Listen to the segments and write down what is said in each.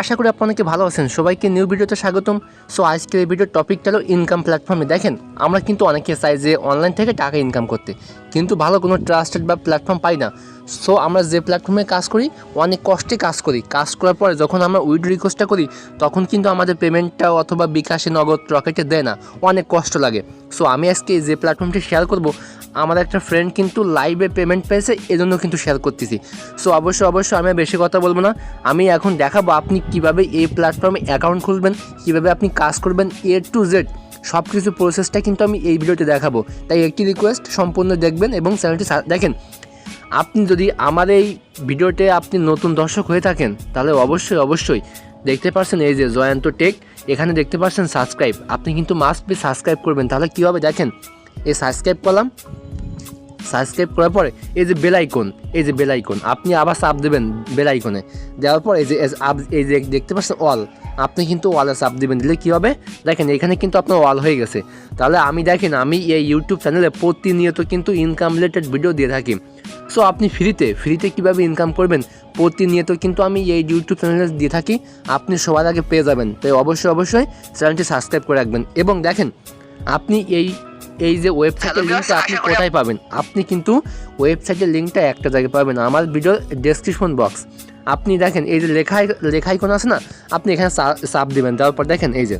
আশা করি আপনারা অনেকে ভালো আছেন। সবাইকে নিউ ভিডিওতে স্বাগতম। সো আজকের এই ভিডিওর টপিকটা হলো ইনকাম প্ল্যাটফর্মে দেখেন, আমরা কিন্তু অনেকে চাই যে অনলাইন থেকে টাকা ইনকাম করতে। কিন্তু ভালো কোনো ট্রাস্টেড বা প্ল্যাটফর্ম পাই না। সো আমরা যে প্ল্যাটফর্মে কাজ করি, অনেক কষ্টে কাজ করি। কাজ করার পরে যখন আমরা উইড রিকোয়েস্টটা করি, তখন কিন্তু আমাদের পেমেন্টটা অথবা বিকাশে নগদ রকেটে দেয় না। অনেক কষ্ট লাগে। সো আমি আজকে যে প্ল্যাটফর্মটি শেয়ার করব আমার একটা ফ্রেন্ড কিন্তু লাইভে পেমেন্ট পেয়েছে, এজন্য কিন্তু শেয়ার করতেছি। সো অবশ্যই অবশ্যই আমি বেশি কথা বলব না। আমি এখন দেখাবো আপনি কীভাবে এই প্ল্যাটফর্মে অ্যাকাউন্ট খুলবেন, কীভাবে আপনি কাজ করবেন এ টু জেড সব কিছু প্রসেসটা কিন্তু আমি এই ভিডিওতে দেখাবো। তাই একটি রিকোয়েস্ট সম্পূর্ণ দেখবেন এবং চ্যানেলটি দেখেন। আপনি যদি আমার এই ভিডিওতে আপনি নতুন দর্শক হয়ে থাকেন, তাহলে অবশ্যই অবশ্যই দেখতে পাচ্ছেন এই যে জয়ন্ত টেক এখানে দেখতে পাচ্ছেন সাবস্ক্রাইব আপনি কিন্তু মাস্ট বি সাবস্ক্রাইব করবেন। তাহলে কী হবে দেখেন? এই সাবস্ক্রাইব করলাম সাবস্ক্রাইব করার পরে এই যে বেল আইকন এই যে বেল আইকন আপনি আবার চাপ দেবেন বেলাইকনে দেওয়ার পর এই যে আপ- এই যে দেখতে পাচ্ছেন অল আপনি কিন্তু ওয়ালে চাপ দেবেন। দিলে কী হবে? দেখেন এখানে কিন্তু আপনার ওয়াল হয়ে গেছে। তাহলে আমি দেখেন, আমি এই ইউটিউব চ্যানেলে প্রতিনিয়ত কিন্তু ইনকাম রিলেটেড ভিডিও দিয়ে থাকি। সো আপনি ফ্রিতে ফ্রিতে কীভাবে ইনকাম করবেন? প্রতিনিয়ত কিন্তু আমি এই ইউটিউব চ্যানেলে দিয়ে থাকি। আপনি সবার আগে পেয়ে যাবেন। তাই অবশ্যই অবশ্যই চ্যানেলটি সাবস্ক্রাইব করে রাখবেন। এবং দেখেন, আপনি এই এই যে ওয়েবসাইটের লিঙ্কটা আপনি কোথায় পাবেন? আপনি কিন্তু ওয়েবসাইটের লিঙ্কটা একটা জায়গায় পাবেন। আমার ভিডিওর ডেসক্রিপশন বক্স আপনি দেখেন এই যে লেখাই লেখাই কোনো আছে না আপনি এখানে চাপ দেবেন। দেওয়ার পর দেখেন এই যে।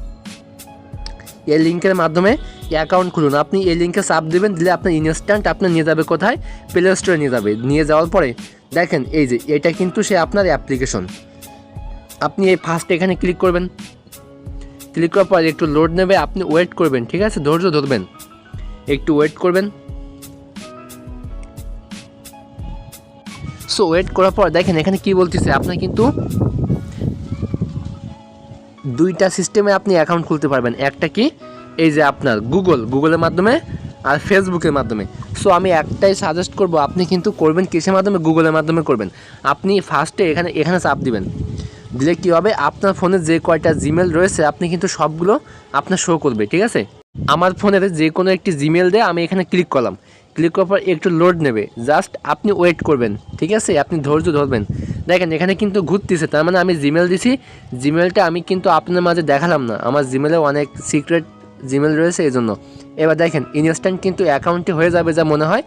এই লিঙ্কের মাধ্যমে অ্যাকাউন্ট খুলুন। আপনি এই লিঙ্কে চাপ দেবেন দিলে আপনার ইনস্ট্যান্ট আপনার নিয়ে যাবে কোথায়? প্লে স্টোরে নিয়ে যাবে। নিয়ে যাওয়ার পরে দেখেন এই যে এটা কিন্তু সে আপনার অ্যাপ্লিকেশন আপনি এই ফার্স্ট এখানে ক্লিক করবেন। ক্লিক করার পর একটু লোড নেবে আপনি ওয়েট করবেন ঠিক আছে? ধৈর্য ধরবেন। একটু ওয়েট করবেন। সো ওয়েট করার পর দেখেন, এখানে কি বলতেছে? আপনার কিন্তু দুইটা সিস্টেমে আপনি অ্যাকাউন্ট খুলতে পারবেন। একটা কি? এই যে আপনার গুগল গুগলের মাধ্যমে আর ফেসবুকের মাধ্যমে। সো আমি একটাই সাজেস্ট করব, আপনি কিন্তু করবেন কিসের মাধ্যমে? গুগলের মাধ্যমে করবেন। আপনি ফার্স্টে এখানে এখানে চাপ দিবেন। দিলে কী হবে? আপনার ফোনে যে কয়টা জিমেল রয়েছে, আপনি কিন্তু সবগুলো আপনার শো করবে, ঠিক আছে? আমার ফোনের যে কোনো একটি জিমেল দিয়ে আমি এখানে ক্লিক করলাম। ক্লিক করার পর একটু লোড নেবে। জাস্ট আপনি ওয়েট করবেন, ঠিক আছে? আপনি ধৈর্য ধরবেন। দেখেন, এখানে কিন্তু ঘুরতেছে, তার মানে আমি জিমেল দিছি। জিমেলটা আমি কিন্তু আপনার মাঝে দেখালাম না। আমার জিমেলে অনেক সিক্রেট জিমেল রয়েছে এই জন্য এবার দেখেন ইনস্ট্যান্ট কিন্তু অ্যাকাউন্টে হয়ে যাবে যা মনে হয়।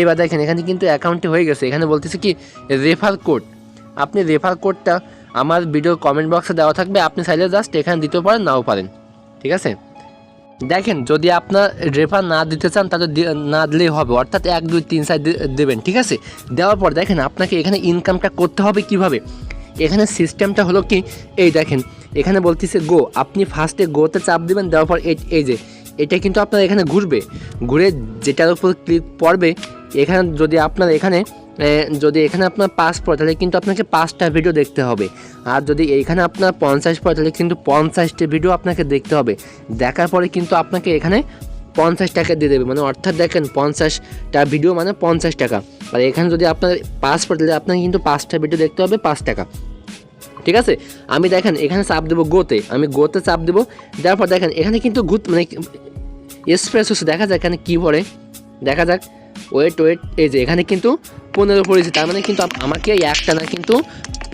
এবার দেখেন, এখানে কিন্তু অ্যাকাউন্টে হয়ে গেছে। এখানে বলতেছে কি রেফার কোড আপনি রেফার কোডটা আমার ভিডিও কমেন্ট বক্সে দেওয়া থাকবে। আপনি চাইলে জাস্ট এখানে দিতেও পারেন, নাও পারেন। ঠিক আছে? দেখেন, যদি আপনার রেফার না দিতে চান, তাহলে না দিলেই হবে। অর্থাৎ এক, দুই, তিন সাইড দেবেন, ঠিক আছে? দেওয়ার পর দেখেন, আপনাকে এখানে ইনকামটা করতে হবে কীভাবে? এখানে সিস্টেমটা হলো কি, এই দেখেন, এখানে বলতেছে গো আপনি ফার্স্টে গোতে চাপ দেবেন, দেওয়ার পর এই যে, এটা কিন্তু আপনার এখানে ঘুরবে। ঘুরে যেটার উপর ক্লিক পড়বে, এখানে যদি আপনার এখানে যদি এখানে আপনার পাস পড়ে, তাহলে কিন্তু আপনাকে পাঁচটা ভিডিও দেখতে হবে। আর যদি এইখানে আপনার পঞ্চাশ পড়ে, তাহলে কিন্তু পঞ্চাশটি ভিডিও আপনাকে দেখতে হবে। দেখার পরে কিন্তু আপনাকে এখানে পঞ্চাশ টাকা দিয়ে দেবে। মানে অর্থাৎ দেখেন, পঞ্চাশটা ভিডিও মানে পঞ্চাশ টাকা। আর এখানে যদি আপনার পাস পড়ে, তাহলে আপনাকে কিন্তু পাঁচটা ভিডিও দেখতে হবে, পাঁচ টাকা। ঠিক আছে? আমি দেখেন, এখানে চাপ দেবো গোতে। আমি গোতে চাপ দেবো। দেওয়ার পর দেখেন, এখানে কিন্তু ঘুত মানে এক্সপ্রেস হচ্ছে। দেখা যাক এখানে কী পড়ে। দেখা যাক। ওয়েট ওয়েট এই যে এখানে কিন্তু পনেরো পড়েছে, তার মানে কিন্তু আমাকে একটা না কিন্তু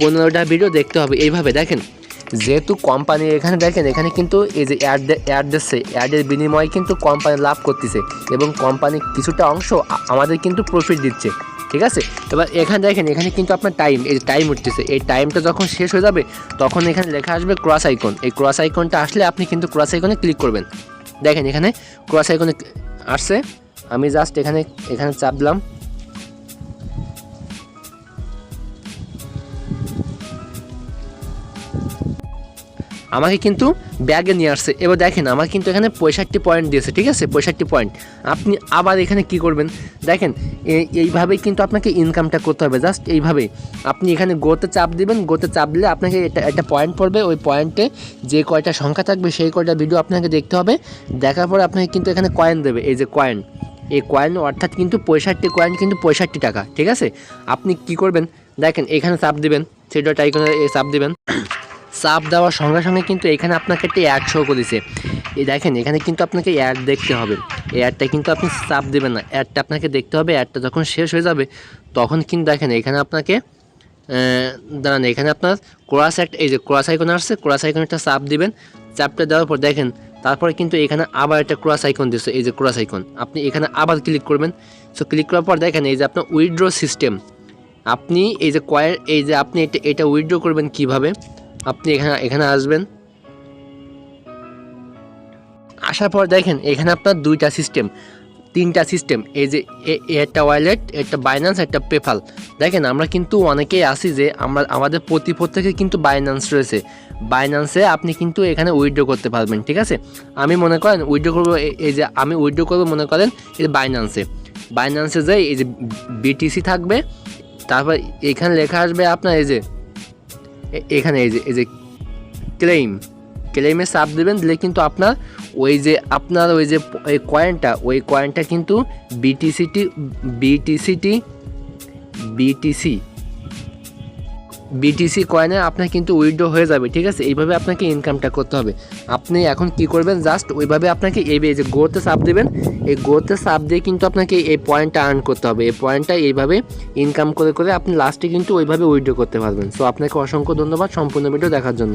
পনেরোটা ভিডিও দেখতে হবে এইভাবে, দেখেন। যেহেতু কোম্পানি এখানে, দেখেন, এখানে কিন্তু এই যে অ্যাড অ্যাড দিচ্ছে অ্যাডের বিনিময়ে কিন্তু কোম্পানি লাভ করতেছে এবং কোম্পানি কিছুটা অংশ আমাদের কিন্তু প্রফিট দিচ্ছে, ঠিক আছে? এবার এখানে, দেখেন, এখানে কিন্তু আপনার টাইম এই টাইম উঠতেছে, এই টাইমটা যখন শেষ হয়ে যাবে, তখন এখানে লেখা আসবে ক্রস আইকন এই ক্রস আইকনটা আসলে আপনি কিন্তু ক্রস আইকনে ক্লিক করবেন। দেখেন, এখানে ক্রস আইকনে আসছে আমি জাস্ট এখানে এখানে চাপ দিলাম আমাকে কিন্তু ব্যাগে নিয়ে আসছে। এবার দেখেন আমার কিন্তু এখানে পঁয়ষট্টি পয়েন্ট দিয়েছে, ঠিক আছে? পঁয়ষট্টি পয়েন্ট আপনি আবার এখানে কি করবেন? দেখেন এইভাবেই কিন্তু আপনাকে ইনকামটা করতে হবে। জাস্ট এইভাবেই আপনি এখানে গোতে চাপ দিবেন, গোতে চাপ দিলে আপনাকে এটা, একটা পয়েন্ট পড়বে। ওই পয়েন্টে যে কয়টা সংখ্যা থাকবে, সেই কয়টা ভিডিও আপনাকে দেখতে হবে। দেখার পরে আপনাকে কিন্তু এখানে কয়েন দেবে, এই যে কয়েন এই কয়েন অর্থাৎ কিন্তু পঁয়ষট্টি কয়েন কিন্তু পঁয়ষট্টি টাকা, ঠিক আছে? আপনি কি করবেন? দেখেন, এখানে চাপ দিবেন সেটা টাইকনে চাপ দিবেন। চাপ দেওয়ার সঙ্গে সঙ্গে কিন্তু এখানে আপনাকে একটা অ্যাড শো করেছে এই দেখেন, এখানে কিন্তু আপনাকে অ্যাড দেখতে হবে। এই অ্যাডটা কিন্তু আপনি চাপ দেবেন না। অ্যাডটা আপনাকে দেখতে হবে অ্যাডটা যখন শেষ হয়ে যাবে, তখন কিন্তু দেখেন, এখানে আপনাকে দাঁড়ান, এখানে আপনার ক্রস একটা এই যে ক্রস আইকন আসছে ক্রস আইকন একটা চাপ দিবেন। চাপটা দেওয়ার পর দেখেন তারপরে কিন্তু এখানে আবার একটা ক্রস আইকন দিচ্ছে এই যে ক্রস আইকন আপনি এখানে আবার ক্লিক করবেন। সো ক্লিক করার পর দেখেন এই যে আপনার উইড্রো সিস্টেম আপনি এই যে কয়ের, এই যে আপনি এটা এটা উইড্রো করবেন কীভাবে? আপনি এখানে এখানে আসবেন। আসার পর দেখেন এখানে আপনার দুইটা সিস্টেম তিনটা সিস্টেম এই যে একটা ওয়ালেট একটা বাইন্যান্স একটা পেপাল দেখেন, আমরা কিন্তু অনেকেই আসি যে আমরা, আমাদের প্রতি প্রত্যেকে কিন্তু বাইন্যান্স রয়েছে। বাইন্যান্সে আপনি কিন্তু এখানে উইড্রো করতে পারবেন, ঠিক আছে? আমি মনে করেন উইড্রো করব এই যে আমি উইড্রো করব, মনে করেন এই যে বাইন্যান্সে বাইন্যান্সে যাই, এই যে বিটিসি থাকবে, তারপর এখানে লেখা আসবে আপনার এই যে এখানে এই যে এই যে ক্লেইম ক্লেইমে চাপ দেবেন, দিলে কিন্তু আপনার ওই যে আপনার ওই যে ওই কয়েনটা ওই কয়েনটা কিন্তু বিটিসিটি বিটিসিটি বিটিসি বিটিসি কয়েনে আপনার কিন্তু উইথড্র হয়ে যাবে, ঠিক আছে? এইভাবে আপনাকে ইনকামটা করতে হবে। আপনি এখন কি করবেন? জাস্ট ওইভাবে আপনাকে এই যে গোতে চাপ দেবেন, এই গোতে চাপ দিয়ে কিন্তু আপনাকে এই পয়েন্টটা আর্ন করতে হবে। এই পয়েন্টটা এইভাবে ইনকাম করে করে আপনি লাস্টে কিন্তু ওইভাবে উইথড্র করতে পারবেন। সো আপনাকে অসংখ্য ধন্যবাদ সম্পূর্ণ ভিডিও দেখার জন্য।